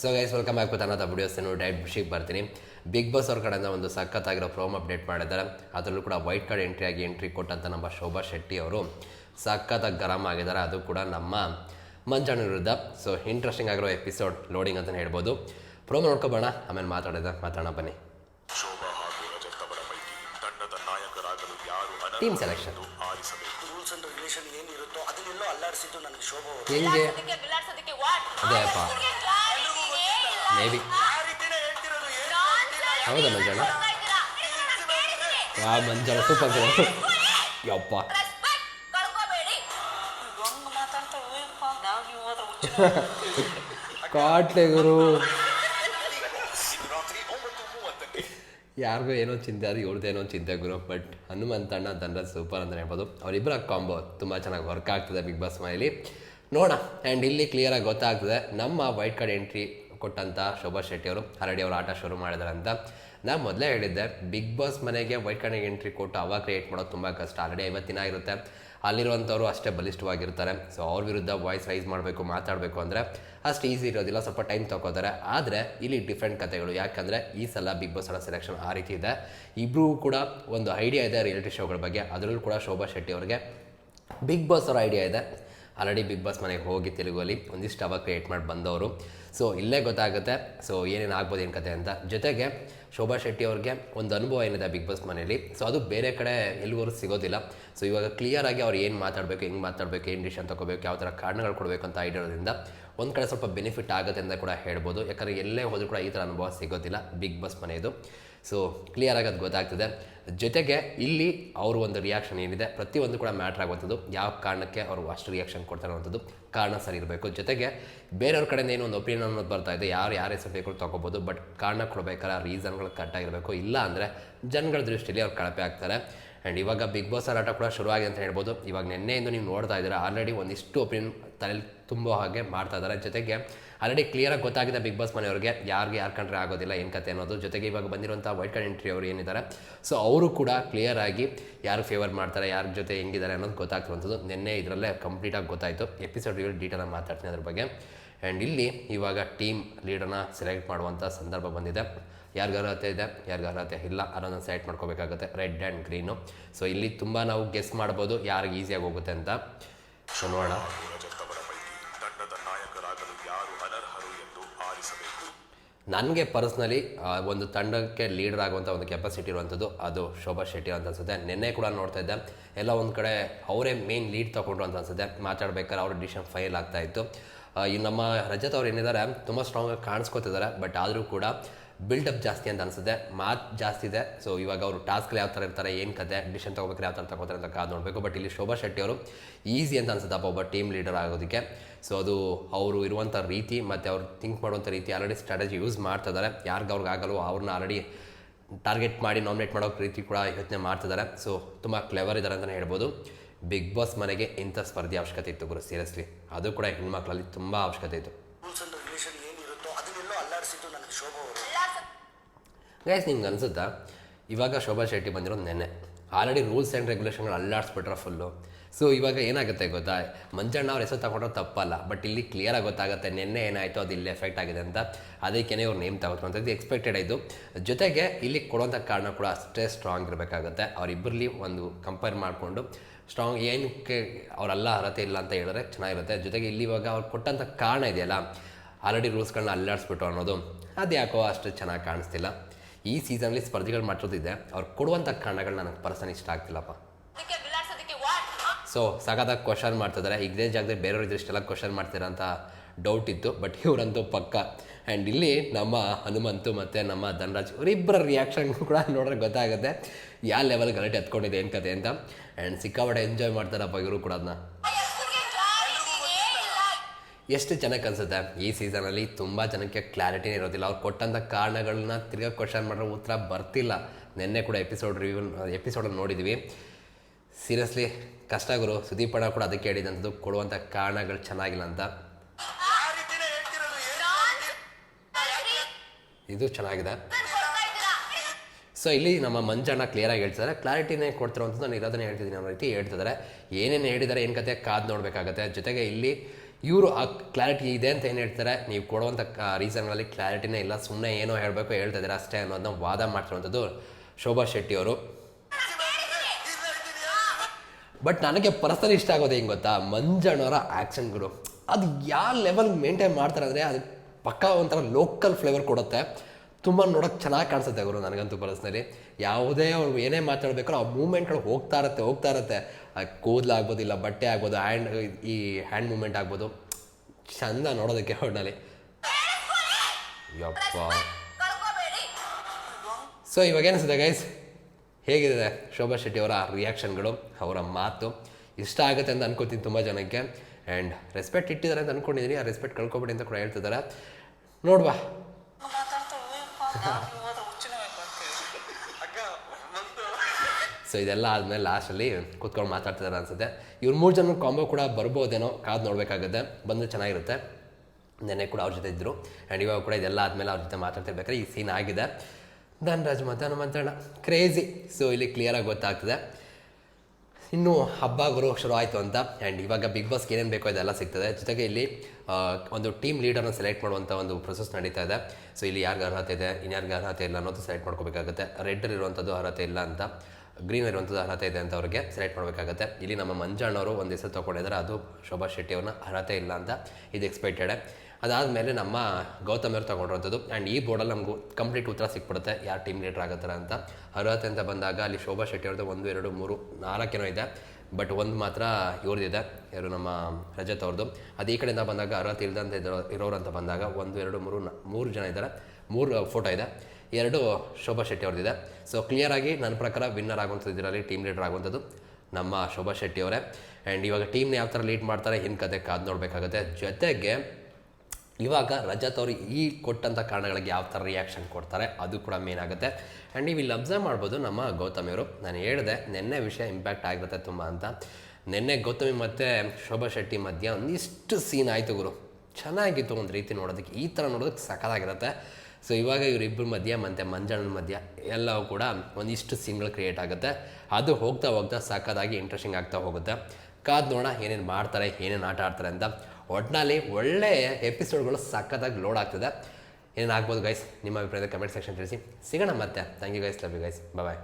So guys welcome back with ಅನ್ನೋದು videos diet ವಿಷಯಕ್ಕೆ ಬರ್ತೀನಿ. ಬಿಗ್ ಬಾಸ್ ಅವ್ರ ಕಡೆಯಿಂದ ಒಂದು ಸಖತ್ತಾಗಿರೋ ಪ್ರೋಮ್ ಅಪ್ಡೇಟ್ ಮಾಡಿದ್ದಾರೆ. ಅದರಲ್ಲೂ ಕೂಡ ವೈಟ್ ಕಾರ್ಡ್ ಎಂಟ್ರಿ ಆಗಿ ಎಂಟ್ರಿ ಕೊಟ್ಟಂತ ನಮ್ಮ ಶೋಭಾ ಶೆಟ್ಟಿ ಅವರು ಸಖತ್ತಾಗಿ ಗರಂ ಆಗಿದ್ದಾರೆ. ಅದು ಕೂಡ ನಮ್ಮ ಮಂಜಾಣ ವಿರುದ್ಧ. ಸೊ ಇಂಟ್ರೆಸ್ಟಿಂಗ್ ಆಗಿರೋ ಎಪಿಸೋಡ್ ಲೋಡಿಂಗ್ ಅಂತಲೇ ಹೇಳ್ಬೋದು. ಪ್ರೋಮ್ ನೋಡ್ಕೊಬೋಣ. ಆಮೇಲೆ ಮಾತಾಡಿದ ಮಾತಾಡೋಣ ಬನ್ನಿ. ಟೀಮ್ ಸೆಲೆಕ್ಷನ್ ಎಂದು ಆರಿಸಬೇಕು? ರೂಲ್ಸ್ ಅಂಡ್ ರೆಗ್ಯುಲೇಷನ್ ಏನಿರುತ್ತೋ ಅದನ್ನೆಲ್ಲೋ ಅಲ್ಲಾಡಿಸಿದ್ದು ನನಗೆ ಶೋಭಾ ಅವರು. ಹೆಂಗೆ? ಅದೇ ಅಪ್ಪ. ಮೇ ಬಿ ಹೌದಾ ಮಂಜಣ್ಣ? ವಾ ಮಂಜಣ್ಣ ಸೂಪರ್ ಯಪ್ಪ. ಕಾಟ್ಲೆ ಗುರು. ಯಾರಿಗೂ ಏನೋ ಚಿಂತೆ ಅದು ಇವ್ರದ್ದು ಏನೋ ಚಿಂತೆ ಗುರು ಬಟ್ ಹನುಮಂತಣ್ಣ ಧನರಾಜ್ ಸೂಪರ್ ಅಂತ ಹೇಳ್ಬೋದು. ಅವರಿಬ್ಬರ ಕಾಂಬೋ ತುಂಬ ಚೆನ್ನಾಗಿ ವರ್ಕ್ ಆಗ್ತದೆ ಬಿಗ್ ಬಾಸ್ ಮನೇಲಿ ನೋಡೋಣ ಆ್ಯಂಡ್ ಇಲ್ಲಿ ಕ್ಲಿಯರಾಗಿ ಗೊತ್ತಾಗ್ತದೆ, ನಮ್ಮ ವೈಟ್ ಕಾರ್ಡ್ ಎಂಟ್ರಿ ಕೊಟ್ಟಂಥ ಶೋಭಾ ಶೆಟ್ಟಿ ಅವರು ಆಲ್ರೆಡಿ ಅವರು ಆಟ ಶುರು ಅಂತ ನಾನು ಮೊದಲೇ ಹೇಳಿದ್ದೆ ಬಿಗ್ ಬಾಸ್ ಮನೆಗೆ ವೈಟ್ ಕಣ್ಣಿಗೆ ಎಂಟ್ರಿ ಕೊಟ್ಟು ಅವಾಗ ಕ್ರಿಯೇಟ್ ಮಾಡೋದು ತುಂಬ ಕಷ್ಟ. ಆಲ್ರೆಡಿ ಐವತ್ತು ದಿನ ಇರುತ್ತೆ. ಅಲ್ಲಿರುವಂಥವ್ರು ಅಷ್ಟೇ ಬಲಿಷ್ಠವಾಗಿರ್ತಾರೆ. ಸೊ ಅವ್ರ ವಿರುದ್ಧ ವಾಯ್ಸ್ ರೈಸ್ ಮಾಡಬೇಕು, ಮಾತಾಡಬೇಕು ಅಂದರೆ ಅಷ್ಟು ಈಸಿ ಇರೋದಿಲ್ಲ, ಸ್ವಲ್ಪ ಟೈಮ್ ತೊಗೋತಾರೆ ಆದರೆ, ಇಲ್ಲಿ ಡಿಫ್ರೆಂಟ್ ಕಥೆಗಳು. ಯಾಕಂದರೆ, ಈ ಸಲ ಬಿಗ್ ಬಾಸ್ ಅವರ ಸೆಲೆಕ್ಷನ್ ಆ ರೀತಿ ಇದೆ. ಇಬ್ಬರೂ ಕೂಡ ಒಂದು ಐಡಿಯಾ ಇದೆ ರಿಯಾಲಿಟಿ ಶೋಗಳ ಬಗ್ಗೆ. ಅದರಲ್ಲೂ ಕೂಡ ಶೋಭಾ ಶೆಟ್ಟಿ ಅವರಿಗೆ ಬಿಗ್ ಬಾಸ್ ಅವರ ಐಡಿಯಾ ಇದೆ. ಆಲ್ರೆಡಿ ಬಿಗ್ ಬಾಸ್ ಮನೆಗೆ ಹೋಗಿ ತೆಲುಗಲ್ಲಿ ಒಂದಿಷ್ಟು ಅವಾಗ ಕ್ರಿಯೇಟ್ ಮಾಡಿ ಬಂದವರು. ಸೊ ಇಲ್ಲೇ ಗೊತ್ತಾಗುತ್ತೆ. ಸೊ ಏನೇನು ಆಗ್ಬೋದು ಏನು ಕತೆ ಅಂತ. ಜೊತೆಗೆ ಶೋಭಾ ಶೆಟ್ಟಿ ಅವ್ರಿಗೆ ಒಂದು ಅನುಭವ ಏನಿದೆ ಬಿಗ್ ಬಾಸ್ ಮನೇಲಿ ಸೊ ಅದು ಬೇರೆ ಕಡೆ ಎಲ್ಲಿವರೆಗೂ ಸಿಗೋದಿಲ್ಲ. ಸೊ ಇವಾಗ ಕ್ಲಿಯರ್ ಆಗಿ ಅವ್ರು ಏನು ಮಾತಾಡಬೇಕು, ಹೆಂಗೆ ಮಾತಾಡಬೇಕು, ಏನು ಡಿಶನ್ ತಗೋಬೇಕು, ಯಾವ ಥರ ಕಾರಣಗಳು ಕೊಡಬೇಕು ಅಂತ ಐಡಿಯಾ ಇರೋದ್ರಿಂದ ಒಂದು ಕಡೆ ಸ್ವಲ್ಪ ಬೆನಿಫಿಟ್ ಆಗುತ್ತೆ ಅಂತ ಕೂಡ ಹೇಳ್ಬೋದು. ಯಾಕಂದರೆ ಎಲ್ಲೇ ಹೋದರೂ ಕೂಡ ಈ ಥರ ಅನುಭವ ಸಿಗೋದಿಲ್ಲ ಬಿಗ್ ಬಾಸ್ ಮನೆಯದು. ಸೊ ಕ್ಲಿಯರ್ ಅದು ಗೊತ್ತಾಗ್ತದೆ. ಜೊತೆಗೆ ಇಲ್ಲಿ ಅವರು ಒಂದು ರಿಯಾಕ್ಷನ್ ಏನಿದೆ, ಪ್ರತಿಯೊಂದು ಕೂಡ ಮ್ಯಾಟ್ರ್ ಆಗುವಂಥದ್ದು. ಯಾವ ಕಾರಣಕ್ಕೆ ಅವರು ಅಷ್ಟು ರಿಯಾಕ್ಷನ್ ಕೊಡ್ತಾರೆ ಅನ್ನೋಂಥದ್ದು ಕಾರಣ ಸರಿ ಇರಬೇಕು. ಜೊತೆಗೆ ಬೇರೆಯವ್ರ ಕಡೆಯಿಂದ ಏನೋ ಒಂದು ಒಪಿನಿಯನ್ ಅನ್ನೋದು ಬರ್ತಾ ಇದೆ. ಯಾರು ಯಾರು ಹೆಸರು ಬೇಕು ತೊಗೋಬೋದು ಬಟ್ ಕಾರಣ ಕೊಡಬೇಕಾದ್ರೆ ರೀಸನ್ಗಳು ಕಟ್ಟಾಗಿರಬೇಕು ಇಲ್ಲ ಅಂದರೆ ಜನಗಳ ದೃಷ್ಟಿಯಲ್ಲಿ ಅವ್ರು ಕಳಪೆ ಆಗ್ತಾರೆ. ಆ್ಯಂಡ್ ಇವಾಗ ಬಿಗ್ ಬಾಸ್ ಆರಾಟ ಕೂಡ ಶುರುವಾಗಿದೆ ಅಂತ ಹೇಳ್ಬೋದು. ಇವಾಗ ನಿನ್ನೆಯಿಂದ ನೀವು ನೋಡ್ತಾ ಇದ್ದೀರಾ ಆಲ್ರೆಡಿ ಒಂದಿಷ್ಟು ಒಪಿನಿಯನ್ ತಲೆಯಲ್ಲಿ ತುಂಬೋ ಹಾಗೆ ಮಾಡ್ತಾ ಇದ್ದಾರೆ. ಜೊತೆಗೆ ಆಲ್ರೆಡಿ ಕ್ಲಿಯರಾಗಿ ಗೊತ್ತಾಗಿದೆ ಬಿಗ್ ಬಾಸ್ ಮನೆಯವ್ರಿಗೆ, ಯಾರಿಗೆ ಯಾರು ಕಂಡ್ರೆ ಆಗೋದಿಲ್ಲ, ಏನು ಕತೆ ಅನ್ನೋದು. ಜೊತೆಗೆ ಇವಾಗ ಬಂದಿರುವಂಥ ವೈಟ್ ಕಾರ್ಡ್ ಎಂಟ್ರಿ ಅವರು ಏನಿದ್ದಾರೆ ಸೊ ಅವರು ಕೂಡ ಕ್ಲಿಯರಾಗಿ ಯಾರು ಫೇವರ್ ಮಾಡ್ತಾರೆ, ಯಾರ ಜೊತೆ ಹೆಂಗಿದ್ದಾರೆ ಅನ್ನೋದು ಗೊತ್ತಾಗ್ತಿರುವಂಥದ್ದು. ನಿನ್ನೆ ಇದರಲ್ಲೇ ಕಂಪ್ಲೀಟಾಗಿ ಗೊತ್ತಾಯಿತು. ಎಪಿಸೋಡ್ ರಿವ್ಯೂ ಡೀಟೇಲಾಗಿ ಮಾತಾಡ್ತೀನಿ ಅದ್ರ ಬಗ್ಗೆ. ಆ್ಯಂಡ್ ಇಲ್ಲಿ ಇವಾಗ ಟೀಮ್ ಲೀಡರ್ನ ಸೆಲೆಕ್ಟ್ ಮಾಡುವಂಥ ಸಂದರ್ಭ ಬಂದಿದೆ. ಯಾರಿಗ ಅರ್ಹತೆ ಇದೆ ಯಾರಿಗ ಅರ್ಹತೆ ಇಲ್ಲ ಅನ್ನೋದನ್ನು ಸೆಲೆಕ್ಟ್ ಮಾಡ್ಕೋಬೇಕಾಗುತ್ತೆ ರೆಡ್ ಆ್ಯಂಡ್ ಗ್ರೀನು ಸೊ ಇಲ್ಲಿ ತುಂಬ ನಾವು ಗೆಸ್ ಮಾಡ್ಬೋದು ಯಾರಿಗೆ ಈಸಿಯಾಗಿ ಹೋಗುತ್ತೆ ಅಂತ. ಸೊ ನೋಡೋಣ. ನನಗೆ ಪರ್ಸ್ನಲಿ ಒಂದು ತಂಡಕ್ಕೆ ಲೀಡರ್ ಆಗುವಂಥ ಒಂದು ಕೆಪಾಸಿಟಿ ಇರುವಂಥದ್ದು ಅದು ಶೋಭಾ ಶೆಟ್ಟಿ ಅಂತ ಅನ್ಸುತ್ತೆ. ನಿನ್ನೆ ಕೂಡ ನೋಡ್ತಾ ಇದ್ದೆ. ಎಲ್ಲ ಒಂದು ಕಡೆ ಅವರೇ ಮೇನ್ ಲೀಡ್ ತೊಗೊಂಡ್ರು ಅಂತ ಅನ್ಸುತ್ತೆ. ಮಾತಾಡ್ಬೇಕಾದ್ರೆ ಅವ್ರ ಡಿಸಿಷನ್ ಫೈಲ್ ಆಗ್ತಾ ಇತ್ತು. ಆ, ಈ ನಮ್ಮ ರಜತ್ ಅವ್ರು ಏನಿದ್ದಾರೆ ತುಂಬ ಸ್ಟ್ರಾಂಗಾಗಿ ಕಾಣಿಸ್ಕೋತಿದ್ದಾರೆ. ಬಟ್ ಆದರೂ ಕೂಡ ಬಿಲ್ಡಪ್ ಜಾಸ್ತಿ ಅಂತ ಅನ್ಸುತ್ತೆ. ಮಾತು ಜಾಸ್ತಿ ಇದೆ. ಸೊ ಇವಾಗ ಅವರು ಟಾಸ್ಕ್ಗಳು ಯಾವ ಥರ ಇರ್ತಾರೆ, ಏನು ಕತೆ ಡಿಶನ್ ತೊಗೋಬೇಕಾದ್ರೆ ಯಾವ ಥರ ತಗೋತಾರೆ ಅಂತ ಕಾದು ನೋಡಬೇಕು. ಬಟ್ ಇಲ್ಲಿ ಶೋಭಾ ಶೆಟ್ಟಿ ಅವರು ಈಸಿ ಅಂತ ಅನ್ಸುತ್ತಪ್ಪ ಒಬ್ಬ ಟೀಮ್ ಲೀಡರ್ ಆಗೋದಕ್ಕೆ. ಸೊ ಅದು ಅವರು ಇರುವಂಥ ರೀತಿ ಮತ್ತು ಅವ್ರು ಥಿಂಕ್ ಮಾಡುವಂಥ ರೀತಿ ಆಲ್ರೆಡಿ ಸ್ಟ್ರಾಟಜಿ ಯೂಸ್ ಮಾಡ್ತಾ ಇದ್ದಾರೆ. ಯಾರಿಗೆ ಅವ್ರಿಗೆ ಆಗಲ್ವೋ ಅವ್ರನ್ನ ಆಲ್ರೆಡಿ ಟಾರ್ಗೆಟ್ ಮಾಡಿ ನಾಮಿನೇಟ್ ಮಾಡೋ ರೀತಿ ಕೂಡ ಯೋಚನೆ ಮಾಡ್ತಿದ್ದಾರೆ ಸೊ ತುಂಬ ಕ್ಲೆವರ್ ಇದ್ದಾರೆ ಅಂತಲೇ ಹೇಳ್ಬೋದು. ಬಿಗ್ ಬಾಸ್ ಮನೆಗೆ ಇಂಥ ಸ್ಪರ್ಧೆ ಅವಶ್ಯಕತೆ ಇತ್ತು ಗುರು ಸೀರಿಯಸ್ಲಿ ಅದು ಕೂಡ ಹೆಣ್ಮಕ್ಳಲ್ಲಿ ತುಂಬ ಅವಶ್ಯಕತೆ ಇತ್ತು ರೂಲ್ಸ್ ಅಂಡ್ ರೆಗ್ಯುಲೇಷನ್ ಏನಿರುತ್ತೋ ಅದನ್ನೆಲ್ಲೋ ಅಲ್ಲಾಡಿಸಿದ್ದು ನನಗೆ ಶೋಭಾ ಅವರು ಗೈಸ್ ನಿಮ್ಗೆ ಅನಿಸುತ್ತಾ? ಇವಾಗ ಶೋಭಾ ಶೆಟ್ಟಿ ಬಂದಿರೋದು ನೆನ್ನೆ. ಆಲ್ರೆಡಿ ರೂಲ್ಸ್ ಆ್ಯಂಡ್ ರೆಗ್ಯುಲೇಷನ್ಗಳು ಅಲ್ಲಾಡಿಸ್ಬಿಟ್ರೆ ಫುಲ್ಲು ಸೊ ಇವಾಗ ಏನಾಗುತ್ತೆ ಗೊತ್ತಾ? ಮಂಜಣ್ಣ ಅವ್ರ ಹೆಸರು ತಗೊಂಡ್ರೆ ತಪ್ಪಲ್ಲ. ಬಟ್ ಇಲ್ಲಿ ಕ್ಲಿಯರಾಗಿ ಗೊತ್ತಾಗುತ್ತೆ ನಿನ್ನೆ ಏನಾಯಿತು, ಅದು ಇಲ್ಲಿ ಎಫೆಕ್ಟ್ ಆಗಿದೆ ಅಂತ. ಅದಕ್ಕೇನೆ ಅವ್ರು ನೇಮ್ ತಗೋತಂಥದ್ದು ಎಕ್ಸ್ಪೆಕ್ಟೆಡ್ ಆಯಿತು. ಜೊತೆಗೆ ಇಲ್ಲಿ ಕೊಡೋಂಥ ಕಾರಣ ಕೂಡ ಅಷ್ಟೇ ಸ್ಟ್ರಾಂಗ್ ಇರಬೇಕಾಗುತ್ತೆ. ಅವರಿಬ್ಬರಲ್ಲಿ ಒಂದು ಕಂಪೇರ್ ಮಾಡಿಕೊಂಡು ಸ್ಟ್ರಾಂಗ್ ಏನಕ್ಕೆ ಅವರೆಲ್ಲ ಅರ್ಹತೆ ಇಲ್ಲ ಅಂತ ಹೇಳಿದ್ರೆ ಚೆನ್ನಾಗಿರುತ್ತೆ. ಜೊತೆಗೆ ಇಲ್ಲಿ ಇವಾಗ ಅವ್ರು ಕೊಟ್ಟಂಥ ಕಾರಣ ಇದೆಯಲ್ಲ? ಆಲ್ರೆಡಿ ರೂಲ್ಸ್ಗಳನ್ನ ಅಲ್ಲಾಡಿಸ್ಬಿಟ್ಟು ಅನ್ನೋದು. ಅದು ಯಾಕೋ ಅಷ್ಟು ಚೆನ್ನಾಗಿ ಕಾಣಿಸ್ತಿಲ್ಲ. ಈ ಸೀಸನ್ಲಿ ಸ್ಪರ್ಧೆಗಳು ಮಾಡಿರೋದಿದೆ ಅವ್ರು ಕೊಡುವಂಥ ಕಾರಣಗಳು ನನಗೆ ಪರ್ಸನ್ ಇಷ್ಟ ಆಗ್ತಿಲ್ಲಪ್ಪ. ಸೊ ಸಖತ್ತಾಗಿ ಕ್ವಶನ್ ಮಾಡ್ತಿದ್ದಾರೆ ಇದೇ ಜಾಗದಲ್ಲಿ ಬೇರೆಯವ್ರ ಇದ್ರೆ ಇಷ್ಟೆಲ್ಲ ಕ್ವಶನ್ ಮಾಡ್ತೀರಾ ಅಂತ ಡೌಟ್ ಇತ್ತು ಬಟ್ ಇವರಂತೂ ಪಕ್ಕ. ಆ್ಯಂಡ್ ಇಲ್ಲಿ ನಮ್ಮ ಹನುಮಂತು ಮತ್ತು ನಮ್ಮ ಧನರಾಜ್ ಇವರಿಬ್ಬರ ರಿಯಾಕ್ಷನ್ ಕೂಡ ನೋಡ್ರೆ ಗೊತ್ತಾಗುತ್ತೆ. ಯಾವ ಲೆವೆಲ್ ಗಲಾಟೆ ಎತ್ಕೊಂಡಿದೆ ಏನು ಕತೆ ಅಂತ. ಆ್ಯಂಡ್ ಸಿಕ್ಕಾಪಟ್ಟೆ ಎಂಜಾಯ್ ಮಾಡ್ತಾರಪ್ಪ ಇವರು ಕೂಡ ಅದನ್ನ ಎಷ್ಟು ಜನಕ್ಕೆ ಅನ್ಸುತ್ತೆ? ಈ ಸೀಸನಲ್ಲಿ ತುಂಬ ಜನಕ್ಕೆ ಕ್ಲಾರಿಟಿನೇ ಇರೋದಿಲ್ಲ. ಅವ್ರು ಕೊಟ್ಟಂಥ ಕಾರಣಗಳನ್ನ ತಿರ್ಗಾ ಕ್ವಶನ್ ಮಾಡಿದ್ರೆ ಉತ್ತರ ಬರ್ತಿಲ್ಲ. ನಿನ್ನೆ ಕೂಡ ಎಪಿಸೋಡ್ ರಿವ್ಯೂ ಎಪಿಸೋಡಲ್ಲಿ ನೋಡಿದ್ವಿ. ಸೀರಿಯಸ್ಲಿ ಕಷ್ಟ ಗುರು. ಸುದೀಪ್ ಅಣ್ಣ ಕೂಡ ಅದಕ್ಕೆ ಹೇಳಿದಂಥದ್ದು, ಕೊಡುವಂಥ ಕಾರಣಗಳು ಚೆನ್ನಾಗಿಲ್ಲ ಅಂತ. ಇದು ಚೆನ್ನಾಗಿದೆ. ಸೊ ಇಲ್ಲಿ ನಮ್ಮ ಮಂಜಣ್ಣ ಕ್ಲಿಯರಾಗಿ ಹೇಳ್ತಿದ್ದಾರೆ. ಕ್ಲಾರಿಟಿನೇ ಕೊಡ್ತಿರುವಂಥದ್ದು ನಾನು ಇರೋದನ್ನೇ ಹೇಳ್ತಿದ್ದೀನಿ ಅನ್ನೋ ರೀತಿ ಹೇಳ್ತಿದ್ದಾರೆ. ಏನೇನು ಹೇಳಿದ್ದಾರೆ, ಏನು ಕತೆ ಕಾದು ನೋಡಬೇಕಾಗತ್ತೆ. ಜೊತೆಗೆ ಇಲ್ಲಿ ಇವರು ಆ ಕ್ಲಾರಿಟಿ ಇದೆ ಅಂತ ಏನು ಹೇಳ್ತಾರೆ? ನೀವು ಕೊಡುವಂಥ ರೀಸನ್ಗಳಲ್ಲಿ ಕ್ಲಾರಿಟಿನೇ ಇಲ್ಲ. ಸುಮ್ಮನೆ ಏನೋ ಹೇಳಬೇಕು ಹೇಳ್ತಾ ಇದ್ದಾರೆ ಅಷ್ಟೇ ಅನ್ನೋದನ್ನ ವಾದ ಮಾಡ್ತಿರುವಂಥದ್ದು ಶೋಭಾ ಶೆಟ್ಟಿ ಅವರು. ಬಟ್ ನನಗೆ ಪರ್ಸನಲ್ ಇಷ್ಟ ಆಗೋದು ಹೆಂಗೆ ಗೊತ್ತಾ? ಮಂಜಣ್ಣವರ ಆ್ಯಕ್ಷನ್ಗಳು ಅದು ಯಾವ ಲೆವೆಲ್ ಮೇಂಟೈನ್ ಮಾಡ್ತಾರೆ ಅಂದರೆ ಅದು ಪಕ್ಕ ಒಂಥರ ಲೋಕಲ್ ಫ್ಲೇವರ್ ಕೊಡುತ್ತೆ. ತುಂಬ ನೋಡೋಕೆ ಚೆನ್ನಾಗಿ ಕಾಣಿಸುತ್ತೆ ಗುರು ನನಗಂತೂ ಪರ್ಸ್ನಲಿ ಯಾವುದೇ ಅವ್ರು ಏನೇ ಮಾತಾಡಬೇಕಾದ್ರೂ ಆ ಮೂಮೆಂಟ್ಗಳು ಹೋಗ್ತಾ ಇರುತ್ತೆ ಹೋಗ್ತಾ ಇರುತ್ತೆ. ಆ ಕೂದಲಾಗ್ಬೋದು ಇಲ್ಲ ಬಟ್ಟೆ ಆಗ್ಬೋದು ಹ್ಯಾಂಡ್ ಈ ಹ್ಯಾಂಡ್ ಮೂಮೆಂಟ್ ಆಗ್ಬೋದು. ಚಂದ ನೋಡೋದಕ್ಕೆ ಒಟ್ಟಿನಲ್ಲಿ ಯಪ್ಪ. ಸೊ ಇವಾಗ ಏನಿಸುತ್ತೆ ಗೈಸ್ ಹೇಗಿದೆ ಶೋಭಾ ಶೆಟ್ಟಿ ಅವರ ರಿಯಾಕ್ಷನ್ಗಳು ಅವರ ಮಾತು? ಇಷ್ಟ ಆಗುತ್ತೆ ಅಂತ ಅನ್ಕೋತೀನಿ ತುಂಬ ಜನಕ್ಕೆ. ಆ್ಯಂಡ್ ರೆಸ್ಪೆಕ್ಟ್ ಇಟ್ಟಿದ್ದಾರೆ ಅಂತ ಅಂದ್ಕೊಂಡಿದ್ದೀನಿ ಆ ರೆಸ್ಪೆಕ್ಟ್ ಕಳ್ಕೊಬೇಡಿ ಅಂತ ಕೂಡ ಹೇಳ್ತಿದ್ದಾರೆ. ನೋಡ್ವಾ. ಸೊ ಇದೆಲ್ಲ ಆದಮೇಲೆ ಲಾಸ್ಟಲ್ಲಿ ಕೂತ್ಕೊಂಡು ಮಾತಾಡ್ತಿದ್ದಾರೆ ಅನ್ಸುತ್ತೆ. ಇವ್ರು ಮೂರು ಜನ ಕಾಂಬೋ ಕೂಡ ಬರ್ಬೋದೇನೋ ಕಾದು ನೋಡಬೇಕಾಗುತ್ತೆ. ಬಂದು ಚೆನ್ನಾಗಿರುತ್ತೆ. ನೆನೆ ಕೂಡ ಅವ್ರ ಜೊತೆ ಇದ್ದರು ಆ್ಯಂಡ್ ಇವಾಗ ಕೂಡ ಇದೆಲ್ಲ ಆದಮೇಲೆ ಅವ್ರ ಜೊತೆ ಮಾತಾಡ್ತಿರ್ಬೇಕಾದ್ರೆ ಈ ಸೀನ್ ಆಗಿದೆ. ಧನರಾಜ್ ಮತ್ತು ಮಾತಾಡೋಣ ಕ್ರೇಜಿ ಸೊ ಇಲ್ಲಿ ಕ್ಲಿಯರಾಗಿ ಗೊತ್ತಾಗ್ತದೆ. ಇನ್ನು ಹಬ್ಬ ಗುರು ಶುರು ಆಯಿತು ಅಂತ ಆ್ಯಂಡ್ ಇವಾಗ ಬಿಗ್ ಬಾಸ್ಗೆ ಏನೇನು ಬೇಕೋ ಇದೆಲ್ಲ ಸಿಗ್ತದೆ. ಜೊತೆಗೆ ಇಲ್ಲಿ ಒಂದು ಟೀಮ್ ಲೀಡರ್ನ ಸೆಲೆಕ್ಟ್ ಮಾಡುವಂಥ ಒಂದು ಪ್ರೊಸೆಸ್ ನಡೀತಾ ಇದೆ. ಸೊ ಇಲ್ಲಿ ಯಾರಿಗೆ ಅರ್ಹತೆ ಇದೆ, ಇನ್ಯಾರಿಗೆ ಅರ್ಹತೆ ಇಲ್ಲ ಅನ್ನೋದು ಸೆಲೆಕ್ಟ್ ಮಾಡ್ಕೋಬೇಕಾಗುತ್ತೆ. ರೆಡ್ ಇರುವಂಥದ್ದು ಅರ್ಹತೆ ಇಲ್ಲ ಅಂತ. ಗ್ರೀನ್ ಇರುವಂಥದ್ದು ಅರ್ಹತೆ ಇದೆ ಅಂತ ಅವ್ರಿಗೆ ಸೆಲೆಕ್ಟ್ ಮಾಡಬೇಕಾಗುತ್ತೆ. ಇಲ್ಲಿ ನಮ್ಮ ಮಂಜಣ್ಣವರು ಒಂದು ಹೆಸರು ತೊಗೊಂಡಿದ್ದಾರೆ. ಅದು ಶೋಭಾ ಶೆಟ್ಟಿ ಅವ್ರನ್ನ ಅರ್ಹತೆ ಇಲ್ಲ ಅಂತ ಇದು ಎಕ್ಸ್ಪೆಕ್ಟೆಡ್ ಅದಾದಮೇಲೆ ನಮ್ಮ ಗೌತಮ್ ಅವರು ತೊಗೊಂಡಿರೋಂಥದ್ದು. ಆ್ಯಂಡ್ ಈ ಬೋರ್ಡಲ್ಲಿ ನಮಗೂ ಕಂಪ್ಲೀಟ್ ಉತ್ತರ ಸಿಕ್ಬಿಡುತ್ತೆ. ಯಾರು ಟೀಮ್ ಲೀಡರ್ ಆಗುತ್ತಾರೆ ಅಂತ. ಅರ್ಹತೆ ಅಂತ ಬಂದಾಗ ಅಲ್ಲಿ ಶೋಭಾ ಶೆಟ್ಟಿ ಅವ್ರದ್ದು ಒಂದು, ಎರಡು, ಮೂರು, ನಾಲ್ಕೇನೋ ಇದೆ. ಬಟ್ ಒಂದು ಮಾತ್ರ ಇವ್ರದ್ದಿದೆ. ಯಾರು ನಮ್ಮ ರಜತ್ ಅವ್ರದ್ದು. ಅದು ಈ ಕಡೆಯಿಂದ ಬಂದಾಗ ಅರ್ಹತೆ ಇಲ್ದಂತ ಇರೋ ಇರೋರು ಅಂತ ಬಂದಾಗ ಒಂದು, ಎರಡು, ಮೂರು ಮೂರು ಜನ ಇದ್ದಾರೆ. ಮೂರು ಫೋಟೋ ಇದೆ. ಎರಡು ಶೋಭಾ ಶೆಟ್ಟಿ ಅವ್ರದ್ದಿದೆ. ಸೊ ಕ್ಲಿಯರಾಗಿ ನನ್ನ ಪ್ರಕಾರ ವಿನ್ನರ್ ಆಗುವಂಥದ್ದು ಇದರಲ್ಲಿ ಟೀಮ್ ಲೀಡರ್ ಆಗುವಂಥದ್ದು ನಮ್ಮ ಶೋಭಾ ಶೆಟ್ಟಿ ಅವರೇ. ಆ್ಯಂಡ್ ಇವಾಗ ಟೀಮ್ನ ಯಾವ ಥರ ಲೀಡ್ ಮಾಡ್ತಾರೆ, ಹಿಂದೆ ಕತೆ ಕಾದು ನೋಡಬೇಕಾಗುತ್ತೆ. ಜೊತೆಗೆ ಇವಾಗ ರಜತ್ ಅವರು ಈ ಕೊಟ್ಟಂಥ ಕಾರಣಗಳಿಗೆ ಯಾವ ಥರ ರಿಯಾಕ್ಷನ್ ಕೊಡ್ತಾರೆ, ಅದು ಕೂಡ ಮೇನ್ ಆಗುತ್ತೆ. ಆ್ಯಂಡ್ ನೀವು ಇಲ್ಲಿ ಅಬ್ಸರ್ವ್ ಮಾಡ್ಬೋದು ನಮ್ಮ ಗೌತಮಿ ಅವರು ನಾನು ಹೇಳಿದೆ, ನಿನ್ನೆ ವಿಷಯ ಇಂಪ್ಯಾಕ್ಟ್ ಆಗಿರುತ್ತೆ ತುಂಬ ಅಂತ. ನಿನ್ನೆ ಗೌತಮಿ ಮತ್ತು ಶೋಭಾ ಶೆಟ್ಟಿ ಮಧ್ಯ ಒಂದಿಷ್ಟು ಸೀನ್ ಆಯಿತು ಗುರು. ಚೆನ್ನಾಗಿತ್ತು ಒಂದು ರೀತಿ ನೋಡೋದಕ್ಕೆ. ಈ ಥರ ನೋಡೋದಕ್ಕೆ ಸಖತ್ತಾಗಿರುತ್ತೆ. ಸೊ ಇವಾಗ ಇವರಿಬ್ಬರ ಮಧ್ಯೆ ಮತ್ತು ಮಂಜಣ್ಣನ ಮಧ್ಯ ಎಲ್ಲವೂ ಕೂಡ ಒಂದಿಷ್ಟು ಸೀನ್ಗಳು ಕ್ರಿಯೇಟ್ ಆಗುತ್ತೆ. ಅದು ಹೋಗ್ತಾ ಹೋಗ್ತಾ ಸಾಕಾದಾಗಿ ಇಂಟ್ರೆಸ್ಟಿಂಗ್ ಆಗ್ತಾ ಹೋಗುತ್ತೆ. ಕಾದ್ ನೋಡೋಣ ಏನೇನು ಮಾಡ್ತಾರೆ, ಏನೇನು ಆಟ ಆಡ್ತಾರೆ ಅಂತ. ಒಟ್ಟಿನಲ್ಲಿ ಒಳ್ಳೆ ಎಪಿಸೋಡ್ಗಳು ಸಕ್ಕತ್ತಾಗಿ ಲೋಡ್ ಆಗ್ತದೆ. ಏನೇನು ಆಗ್ಬೋದು ಗೈಸ್ ನಿಮ್ಮ ಅಭಿಪ್ರಾಯದ ಕಮೆಂಟ್ ಸೆಕ್ಷನ್ ತಿಳಿಸಿ. ಸಿಗೋಣ ಮತ್ತೆ. Thank you guys love you guys bye